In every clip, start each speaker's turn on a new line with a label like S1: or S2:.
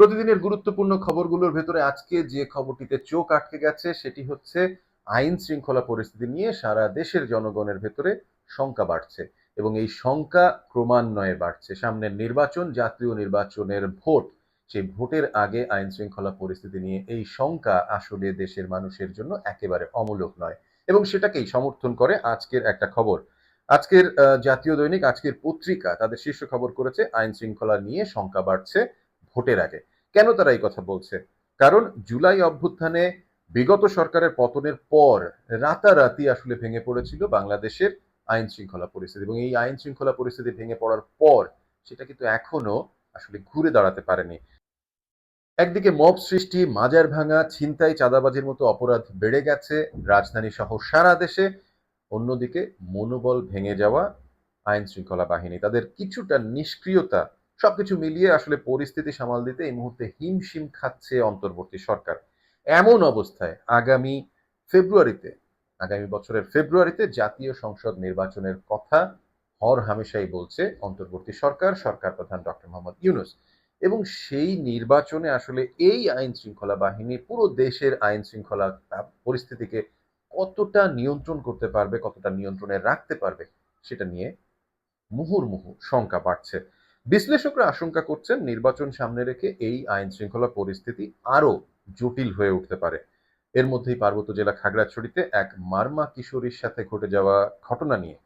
S1: প্রতিদিনের গুরুত্বপূর্ণ খবরগুলোর ভেতরে আজকে যে খবরটিতে চোখ আটকে গেছে, সেটি হচ্ছে আইন শৃঙ্খলা পরিস্থিতি নিয়ে সারা দেশের জনগণের ভেতরে শঙ্কা বাড়ছে এবং এই শঙ্কা ক্রমান্বয়ে বাড়ছে। সামনের নির্বাচন, জাতীয় নির্বাচনের ভোট, সেই ভোটের আগে আইন শৃঙ্খলা পরিস্থিতি নিয়ে এই শঙ্কা আসলে দেশের মানুষের জন্য একেবারে অমূলক নয় এবং সেটাকেই সমর্থন করে আজকের একটা খবর। আজকের জাতীয় দৈনিক, আজকের পত্রিকা, তাদের শীর্ষ খবর করেছে, আইন শৃঙ্খলা নিয়ে শঙ্কা বাড়ছে ভোটের আগে। কেন তারা এই কথা বলছে? কারণ জুলাই অভ্যুত্থানে বিগত সরকারের পতনের পর রাতারাতি আসলে ভেঙে পড়েছিল বাংলাদেশের আইন শৃঙ্খলা পরিস্থিতি এবং এই আইন শৃঙ্খলা পরিস্থিতি ভেঙে পড়ার পর সেটা কিন্তু এখনও আসলে ঘুরে দাঁড়াতে পারেনি। একদিকে মব সৃষ্টি, মাজার ভাঙা, ছিনতাই, চাঁদাবাজির মতো অপরাধ বেড়ে গেছে, রাজধানী সহ সারা দেশে। অন্যদিকে মনোবল ভেঙে যাওয়া আইন শৃঙ্খলা বাহিনী, তাদের কিছুটা নিষ্ক্রিয়তা সবকিছু মিলিয়ে আসলে পরিস্থিতি সামাল দিতে এই মুহূর্তে হিমশিম খাচ্ছে অন্তর্বর্তী সরকার। এমন অবস্থায় আগামী ফেব্রুয়ারিতে, আগামী বছরের ফেব্রুয়ারিতে জাতীয় সংসদ নির্বাচনের কথা হর হামেশাই বলছে অন্তর্বর্তী সরকার সরকার প্রধান ডক্টর মোহাম্মদ ইউনুস। এবং সেই নির্বাচনে আসলে এই আইন শৃঙ্খলা বাহিনী পুরো দেশের আইন শৃঙ্খলা পরিস্থিতিকে কতটা নিয়ন্ত্রণ করতে পারবে, কতটা নিয়ন্ত্রণে রাখতে পারবে, সেটা নিয়ে মুহুর্মুহু শঙ্কা বাড়ছে। বিশ্লেষকরা আশঙ্কা করছেন নির্বাচন সামনে রেখে এই আইন শৃঙ্খলা পরিস্থিতি আরও জটিল হয়ে উঠতে পারে। এর মধ্যেই পার্বত্য জেলা খাগড়াছড়িতে এক মার্মা কিশোরীর সাথে ঘটে যাওয়া ঘটনা নিয়ে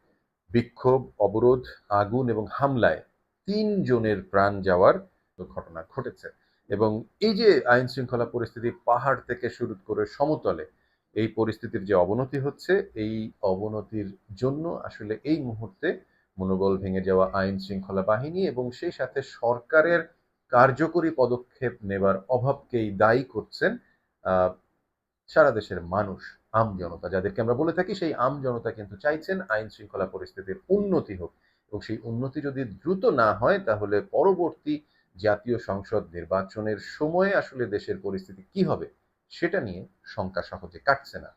S1: বিক্ষোভ, অবরোধ, আগুন এবং হামলায় তিন জনের প্রাণ যাওয়ার ঘটনা ঘটেছে এবং এই যে আইন শৃঙ্খলা পরিস্থিতি পাহাড় থেকে শুরু করে সমতলে, এই পরিস্থিতির যে অবনতি হচ্ছে, এই অবনতির জন্য আসলে এই মুহূর্তে মনোবল ভেঙে যাওয়া আইন শৃঙ্খলা বাহিনী এবং সেই সাথে সরকারের কার্যকরী পদক্ষেপ নেবার অভাবকেই দায়ী করছেন সারা দেশের মানুষ, আম জনতা। যাদেরকে আমরা বলে থাকি সেই আম জনতা কিন্তু চাইছেন আইন শৃঙ্খলা পরিস্থিতির উন্নতি হোক এবং সেই উন্নতি যদি দ্রুত না হয় তাহলে পরবর্তী জাতীয় সংসদ নির্বাচনের সময়ে আসলে দেশের পরিস্থিতি কি হবে সেটা নিয়ে শঙ্কা সহজে কাটছে না।